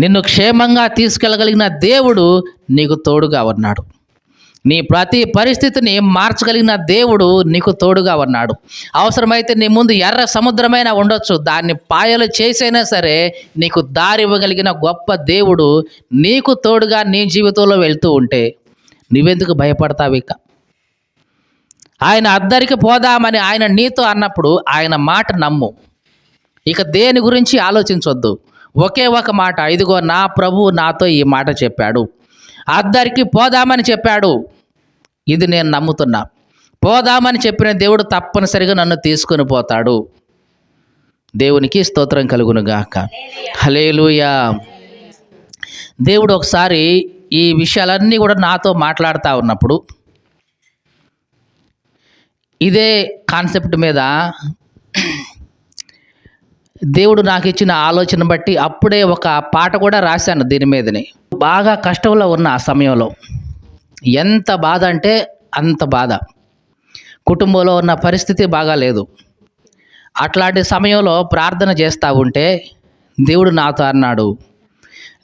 నిన్ను క్షేమంగా తీసుకెళ్ళగలిగిన దేవుడు నీకు తోడుగా ఉన్నాడు. నీ ప్రతి పరిస్థితిని మార్చగలిగిన దేవుడు నీకు తోడుగా ఉన్నాడు. అవసరమైతే నీ ముందు ఎర్ర సముద్రమైనా ఉండొచ్చు. దాన్ని పాయలు చేసైనా సరే నీకు దారి ఇవ్వగలిగిన గొప్ప దేవుడు నీకు తోడుగా నీ జీవితంలో వెళ్తూ ఉంటే నువ్వెందుకు భయపడతావు ఇక? ఆయన అద్దరికి పోదామని ఆయన నీతో అన్నప్పుడు ఆయన మాట నమ్ము. ఇక దేని గురించి ఆలోచించొద్దు. ఒకే ఒక మాట ఇదిగో నా ప్రభు నాతో ఈ మాట చెప్పాడు. అద్దరికి పోదామని చెప్పాడు. ఇది నేను నమ్ముతున్నా. పోదామని చెప్పిన దేవుడు తప్పనిసరిగా నన్ను తీసుకొని పోతాడు. దేవునికి స్తోత్రం కలుగునుగాక. హలేలుయా దేవుడు ఒకసారి ఈ విషయాలన్నీ కూడా నాతో మాట్లాడుతూ ఉన్నప్పుడు ఇదే కాన్సెప్ట్ మీద దేవుడు నాకు ఇచ్చిన ఆలోచన బట్టి అప్పుడే ఒక పాట కూడా రాశాను దీని మీదనే. బాగా కష్టంలో ఉన్న ఆ సమయంలో. ఎంత బాధ అంటే అంత బాధ. కుటుంబంలో ఉన్న పరిస్థితి బాగా లేదు. అట్లాంటి సమయంలో ప్రార్థన చేస్తూ ఉంటే దేవుడు నాతో అన్నాడు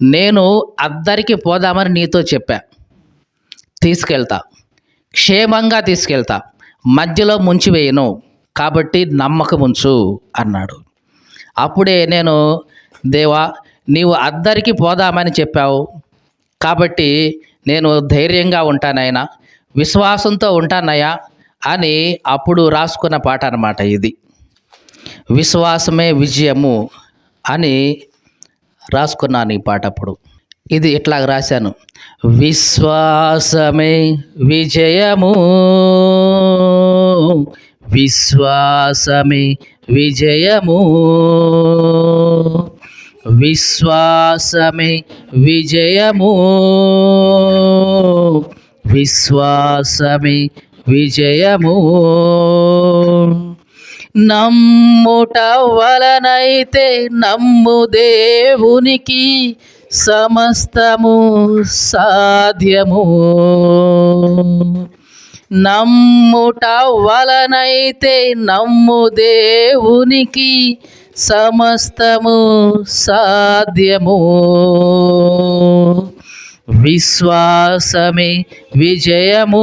నేను అద్దరికి పోదామని నీతో చెప్పా. తీసుకెళ్తా. క్షేమంగా తీసుకెళ్తా. మధ్యలో ముంచివేయను. కాబట్టి నమ్మకముంచు అన్నాడు. అప్పుడే నేను దేవా నీవు అద్దరికి పోదామని చెప్పావు. కాబట్టి నేను ధైర్యంగా ఉంటానైనా విశ్వాసంతో ఉంటానయ్యా అని అప్పుడు రాసుకున్న పాట అన్నమాట ఇది. విశ్వాసమే విజయము అని రాసుకున్నాను ఈ పాట అప్పుడు. ఇది ఇట్లా రాశాను? విశ్వాసమే విజయము విశ్వాసమే విజయము. విశ్వాసమే విజయము. విశ్వాసమే విజయము. నమ్ముట వలనైతే నమ్ము దేవునికి సమస్తము సాధ్యము. నమ్ముట వలనైతే నమ్ము దేవునికి సమస్తము సాధ్యము. విశ్వాసమే విజయము.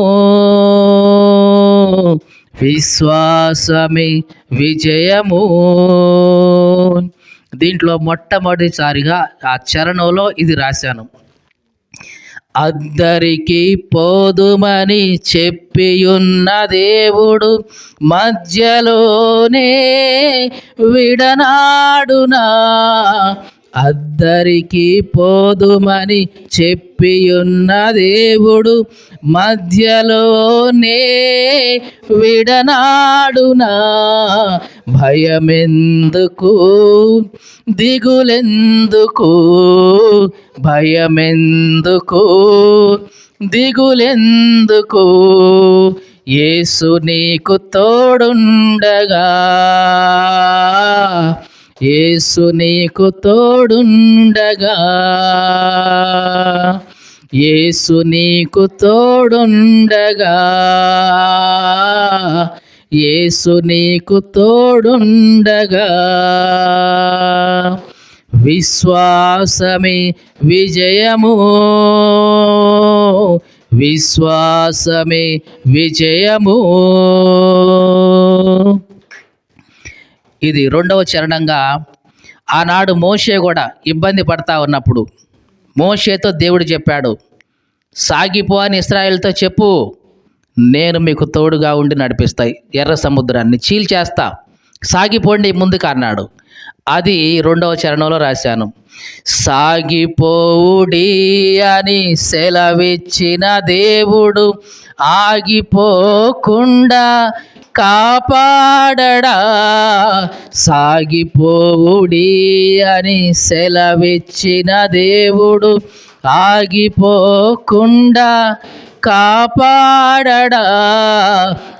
విశ్వాసమే విజయము. దీంట్లో మొట్టమొదటిసారిగా ఆ చరణంలో ఇది రాశాను. అద్దరికి పోదుమని చెప్పియున్న దేవుడు మధ్యలోనే విడనాడునా. అద్దరికి పోదుమని చెప్పియున్న దేవుడు మధ్యలోనే విడనాడునా. భయమెందుకు? దిగులెందుకు? భయమెందుకు? దిగులెందుకు? యేసు నీకు తోడుండగా. యేసు నీకు తోడుండగా. యేసు నీకు తోడుండగా. యేసు నీకు తోడుండగా. విశ్వాసమే విజయము. విశ్వాసమే విజయము. ఇది రెండవ చరణంగా ఆనాడు మోషే కూడా ఇబ్బంది పడతా ఉన్నప్పుడు మోషేతో దేవుడు చెప్పాడు సాగిపో అని ఇస్రాయేల్తో చెప్పు. నేను మీకు తోడుగా ఉండి నడిపిస్తాయి. ఎర్ర సముద్రాన్ని చీల్చేస్తా. సాగిపోండి ముందుకు అన్నాడు. అది రెండవ చరణంలో రాశాను. సాగిపోవుడి అని సెలవిచ్చిన దేవుడు ఆగిపోకుండా కాపాడడా. సాగిపోవుడి అని సెలవిచ్చిన దేవుడు ఆగిపోకుండా కాపాడడా?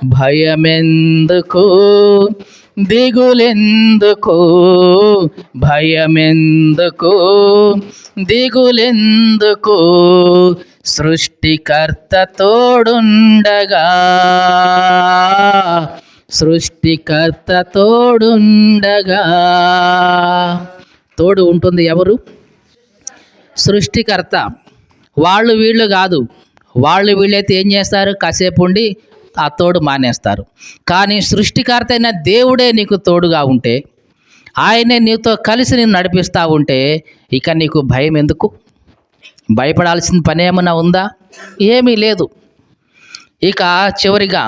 భయమెందుకు? దిగులెందుకు? భయమెందుకు? దిగులెందుకు? సృష్టికర్త తోడుండగా? సృష్టికర్త తోడుండగా? తోడు ఉంటుంది ఎవరు? సృష్టికర్త. వాళ్ళు వీళ్ళు కాదు. వాళ్ళు వీళ్ళైతే ఏం చేస్తారు? కాసేపు ఉండి ఆ తోడు మానేస్తారు. కానీ సృష్టికర్త అయిన దేవుడే నీకు తోడుగా ఉంటే ఆయనే నీతో కలిసి నేను నడిపిస్తూ ఉంటే ఇక నీకు భయం ఎందుకు? భయపడాల్సిన పని ఏమైనా ఉందా? ఏమీ లేదు. ఇక చివరిగా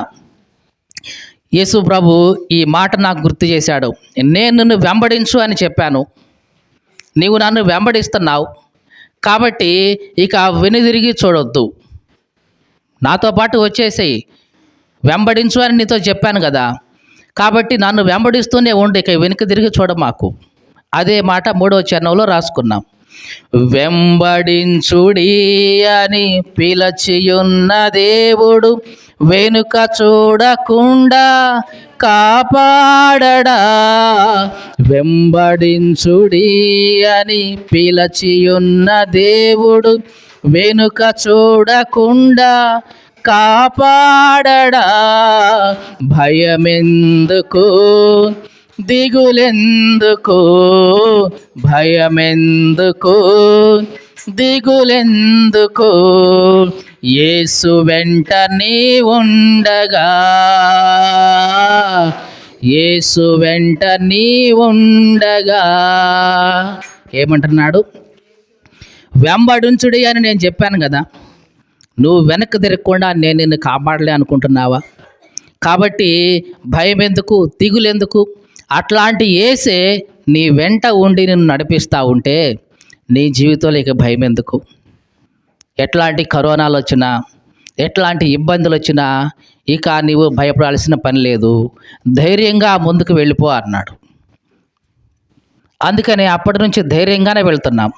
యేసు ప్రభు ఈ మాట నాకు గుర్తు చేశాడు. నేను నిన్ను వెంబడించు అని చెప్పాను. నీవు నన్ను వెంబడిస్తున్నావు. కాబట్టి ఇక వెనుదిరిగి చూడొద్దు. నాతో పాటు వచ్చేసేయి. వెంబడించు అని నీతో చెప్పాను కదా. కాబట్టి నన్ను వెంబడిస్తూనే ఉండి ఇక వెనుక తిరిగి చూడ మాకు. అదే మాట మూడవ చరణంలో రాసుకున్నాం. వెంబడించుడి అని పిలచియున్న దేవుడు వెనుక చూడకుండా కాపాడడా. వెంబడించుడి అని పిలచియున్న దేవుడు వెనుక చూడకుండా కాపాడడా. భయమెందుకు? దిగులెందుకు? భయమెందుకు? దిగులెందుకు? యేసు వెంట నీ ఉండగా. యేసు వెంట నీ ఉండగా. ఏమంటున్నాడు? వెంబడించుడి అని నేను చెప్పాను కదా. నువ్వు వెనక్కి తిరగకుండా నేను నిన్ను కాపాడలే అనుకుంటున్నావా? కాబట్టి భయం ఎందుకు దిగులెందుకు అట్లాంటి ఏసే నీ వెంట ఉండి నిన్ను నడిపిస్తూ ఉంటే నీ జీవితంలో ఇక భయం ఎందుకు ఎట్లాంటి కరోనాలు వచ్చినా ఎట్లాంటి ఇబ్బందులు వచ్చినా ఇక నీవు భయపడాల్సిన పని లేదు. ధైర్యంగా ముందుకు వెళ్ళిపో అన్నాడు. అందుకని అప్పటి నుంచి ధైర్యంగానే వెళ్తున్నాం.